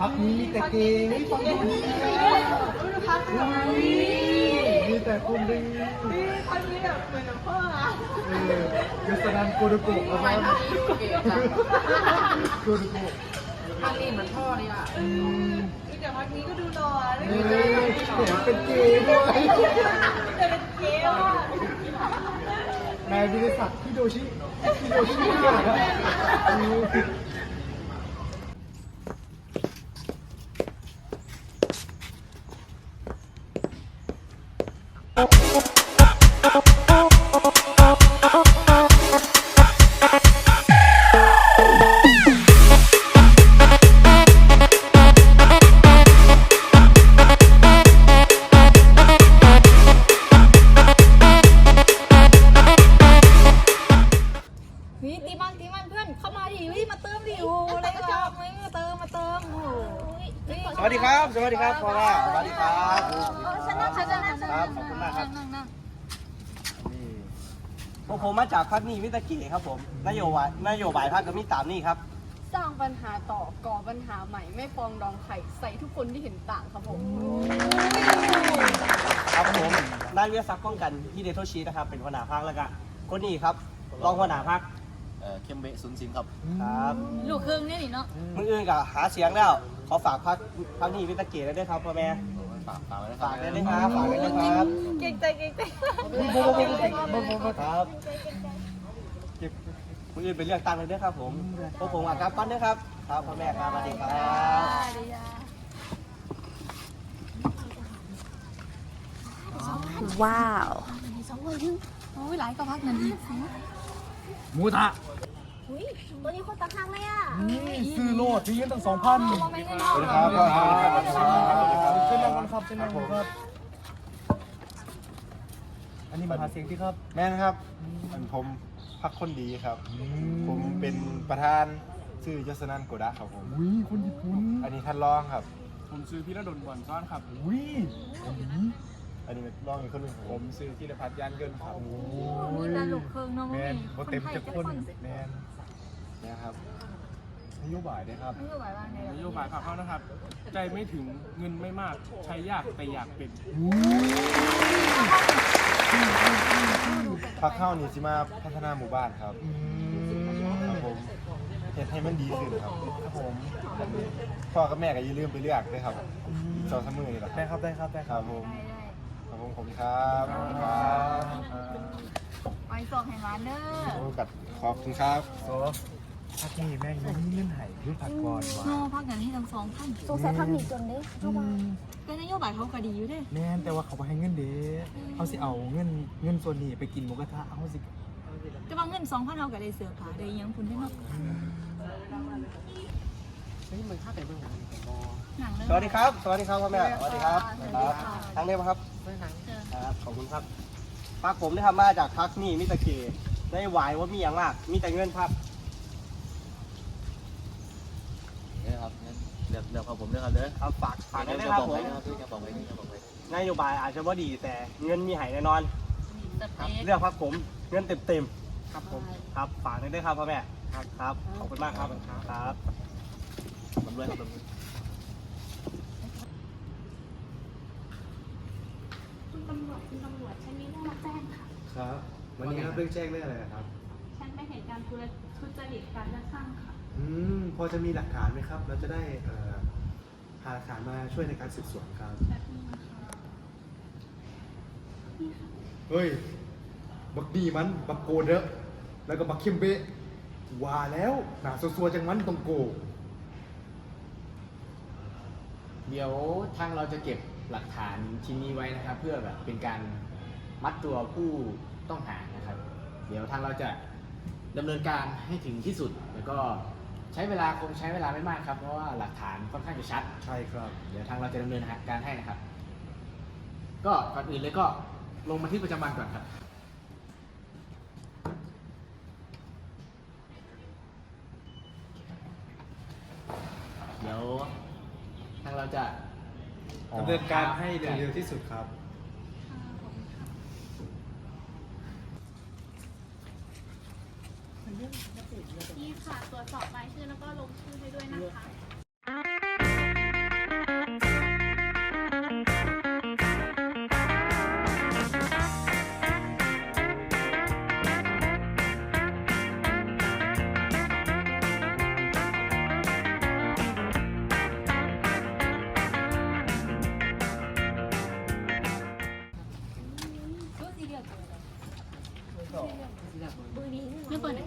พักนี้มีแต่เกย์นี่ฟังดูนี่มีแต่คนดีพักนี้แบบเหมือนพ่ออะเออยศนันโกดุโกะเอาไว้โกดุโกะ ทางนี้เหมือนพ่อเลยอะอืมแต่พักนี้ก็ดูหล่อเลยเออเห็นเป็นเกย์ด้วยแต่เป็นเกย์อะนายวิทยาศักดิ์พี่โดชิพี่โดชิเนี่ยอืม ดีครับ สวัสดีครับพ่อว่าสวัสดีครับชนะชนะชคนะรับขอบคุณมากครับนี่พวกผมมาจากพักนี้มิตรกิครับผมนโยบายนโยบายพักก็มีตามนี่ครับสร้างปัญหาต่อก่อปัญหาใหม่ไม่ฟองดองไข่ใส่ทุกคนที่เห็นต่างครับผมครับผมนายวิทยาศักดิ์ป้องกันที่เดโทชีนะครับ เป็นหัวหน้าพักแล้วก็คนนี้ครับรองหัวหน้าพักเอ่อเข้มเบะซุนซินครับครับ ลูกครึ่งนี่นี่เนาะ มืออื่นกับหาเสียงแล้ว ขอฝากพักพักนี้มิตรกิด้วยครับพ่อแม่ ฝากฝากไว้นะครัฝากได้เลยครับฝากได้เลยครับเก่งใจเก่งใจครับเก็บมืออื่นเป็นเรื่องตั้งเลยด้วยครับผมพวกผมอากับปั้นด้วยครับ ครับพ่อแม่ครับสวัสดีครับ ว้าวสองคนโอ้ยหลายก็พักนั้นหมูทะอุ้ย ตัวนี้คนตะข้างเลยอะนี่ซื้อโลดที่เงินตั้งสองพันสวัสดีครับพ่อครับเช่นนั่งกันครับเช่นนั่งกันครับ อันนี้มาหาเสียงที่ครับ แม่นะครับอันผมพักคนดีครับ ผมเป็นประธานชื่อยศนันโกดะครับผมอุ้ยคนญี่ปุ่น อันนี้ท่านรองครับ ผมซื้อพี่ระดนบอลซ้อนครับอุ้ย อันนี้อันนี้รองอีกคนหนึงครับผมซื้อธีรพัฒน์ยานเกินครับโอ้ยแต่ลูกครึ่งเนาะแมนโบเต็มจะคนนแมนนะครับนโยบายนะครับนโยบายว่าไงนโยบายพรรคเขานะครับ ใจไม่ถึงเงินไม่มากใช้ยากแต่อยากเป็น พักเข้านี่สิมาพัฒนาหมู่บ้านครับครับผมเห็นให้มันดีขึ้นครับครับผมพ่อกับแม่ก็อย่าลืมไปเลือกด้วยครับสองสามมือนี่แหละได้ครับได้ครับได้คครัรับบผมครับผมข อบคุณครับขอบคุณครับไปส่งให้ร้านเด้อโอ้กัดขอบคุณครับโซพักนี้แม่งยังมีเงื่อนไขรุ่นผักก่อนว่ะ โน่พักกันที่ทั้งสองท่านสงสัยพักหนีจนเด้แต่นโยบายเขาก็ดีอยู่เด้แม่นแต่ว่าเขาไปให้เงินเด้เขาสิเอาเงินเงินส่วนนี้ไปกินหมูกระทะเขาสิแต่ว่าเงินสองพันเขาก็ได้เสือผาได้ยังคุณได้เนาะ หนังเรื่องสวัสดีครับ สวัสดีครับพ่อแม่ สวัสดีครับครับทางเรียบครับครับ ขอบคุณครับพักผมได้ทำมาจากพักนี่มิตรเกได้หวายว่ามีอย่างมาก มีแต่เงินครับนี่ครับงั้นเลือกเลือกของผมด้วยครับเด้อครับฝากฝากได้เลยจะครับบอกผไว้มนะครับจะบอกไว้จะบอกไว้นโยบายอาจจะว่าดีแต่เงินมีใหายแน่นอนสครับเต็กเลือกพักผมเงินเต็มเต็มๆครับผมครับฝากได้เลยครับพ่อแม่ครับครับ ขอบคุณมากครับครับผม ด้วยครับผมด้วยคุณตำรวจคุณตำรวจฉันมีเรื่องมาแจ้งค่ะ ครับ วันนี้ครับเรื่องแจ้งเรื่องอะไรครับ ฉันไปเห็นการทุจริตการเลือกตั้งค่ะ อืม พอจะมีหลักฐานไหมครับ เราจะได้เอ่อหาหลักฐานมาช่วยในการสืบสวนครับ แบบนี้นะคะนี่ค่ะ เฮ้ย บักดีมัน บักโกเด้อแล้วก็บักเข้มเบะว่าแล้วหนาซัวๆจังมันตรงโก เดี๋ยวทางเราจะเก็บหลักฐานชิ้นนี้ไว้นะครับ เพื่อแบบเป็นการมัดตัวผู้ต้องหานะครับ เดี๋ยวทางเราจะดำเนินการให้ถึงที่สุด แล้วก็ใช้เวลาคงใช้เวลาไม่มากครับ เพราะว่าหลักฐานค่อนข้างจะชัด ใช่ครับ เดี๋ยวทางเราจะดำเนินการให้นะครับ ก็ก่อนอื่นเลยก็ลงบันทึกประจำวันก่อนครับเดี๋ยวทาง เราจะดำเนินการให้เร็วๆที่สุดครับ นี่ค่ะ ตรวจสอบรายชื่อแล้วก็ลงชื่อให้ด้วยนะคะ ไม่เปิดเลย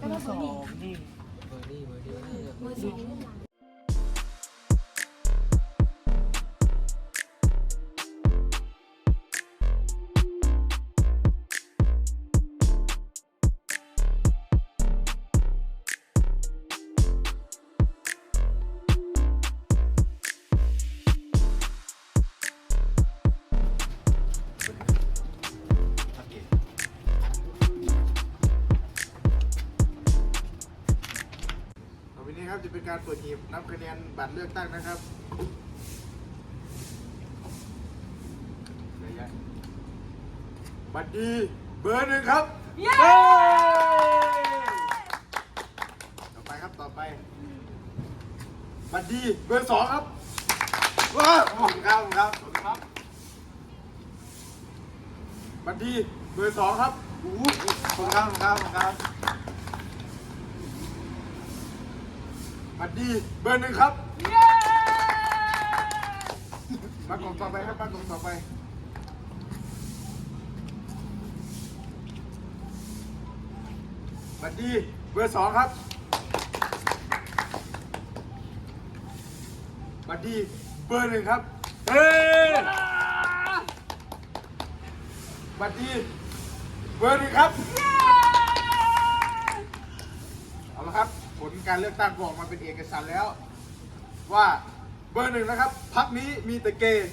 ต่อไปนี้ ครับจะเป็นการเปิดหีบนับคะแนนบัตรเลือกตั้งนะครับบัตรดีเบอร์หนึ่งครับเย้ต่อไปครับต่อไป บัตรดีเบอร์สองครับว้าวขอบคุณครับขอบคุณครับขอบคุณครับ บัตรดีเบอร์สองครับโอ้โหขอบคุณครับขอบคุณครับขอบคุณครับ บัตรดีเบอร์หนึ่งครับมากล่องต่อไปครับมากล่องต่อไป บัตรดีเบอร์สองครับ บัตรดีเบอร์หนึ่งครับ เฮ้ยบัตรดีเบอร์หนึ่งครับ เอาละครับ ผล การเลือกตั้งก็ออกมาเป็นเอกสารแล้ว ว่าเบอร์หนึ่งนะครับพักนี้มีแต่เกย์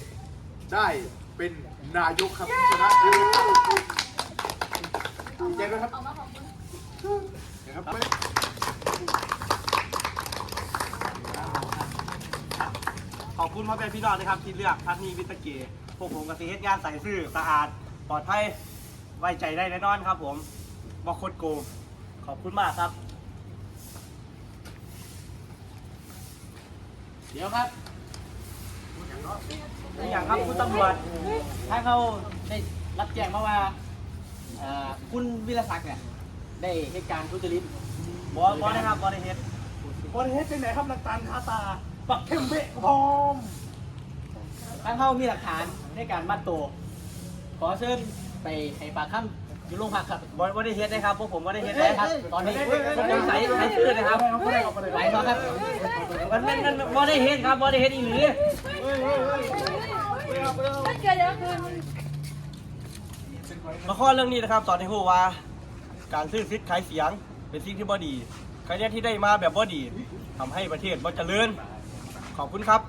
ได้เป็นนายกครับชนะดีใจด้วยครับเดี๋ยวครับไปขอบคุณพ่อแม่พี่น้องนะครับที่เลือกพักนี้วิตาเกพวกผมกับสีเฮ็ดงานใส่ซื่อสะอาดปลอดภัยไว้ใจได้แน่นอนครับผมบ่คดโกงขอบคุณมากครับ เดี๋ยวครับนี่อย่างครับคุณตำรวจถ้าเขาได้รับแจ้งมาว่าเอ่อคุณวิรศักดิ์เนี่ยได้เหตุการณ์ทุจริตบอบอนะครับบอได้เฮ็ดบอได้เฮ็ดเป็นไหนครับหลักฐานคาตา ปักเข้มเบะพร้อมทางเขามีหลักฐานในการมัดตัวขอเชิญไปให้ปากคำ อยู่โรงพักครับบอได้เฮ็ดนะครับพวกผมบอได้เฮ็ดได้นะคครัรับบตอนนี้ผมสงสัยใครชื่อนะครับไปต่อครับมันมันมันบอได้เฮ็ดครับบอได้เฮ็ดอีหลีถ้าเกิดอย่างอื่นละครเรื่องนี้นะครับสอนให้รู้ว่า การซื้อซิทธิ์ขายเสียงเป็นสิ่งที่บ่ดีใครเนี่ยที่ได้มาแบบบ่ดีทำให้ประเทศบ่เจริญขอบคุณครับ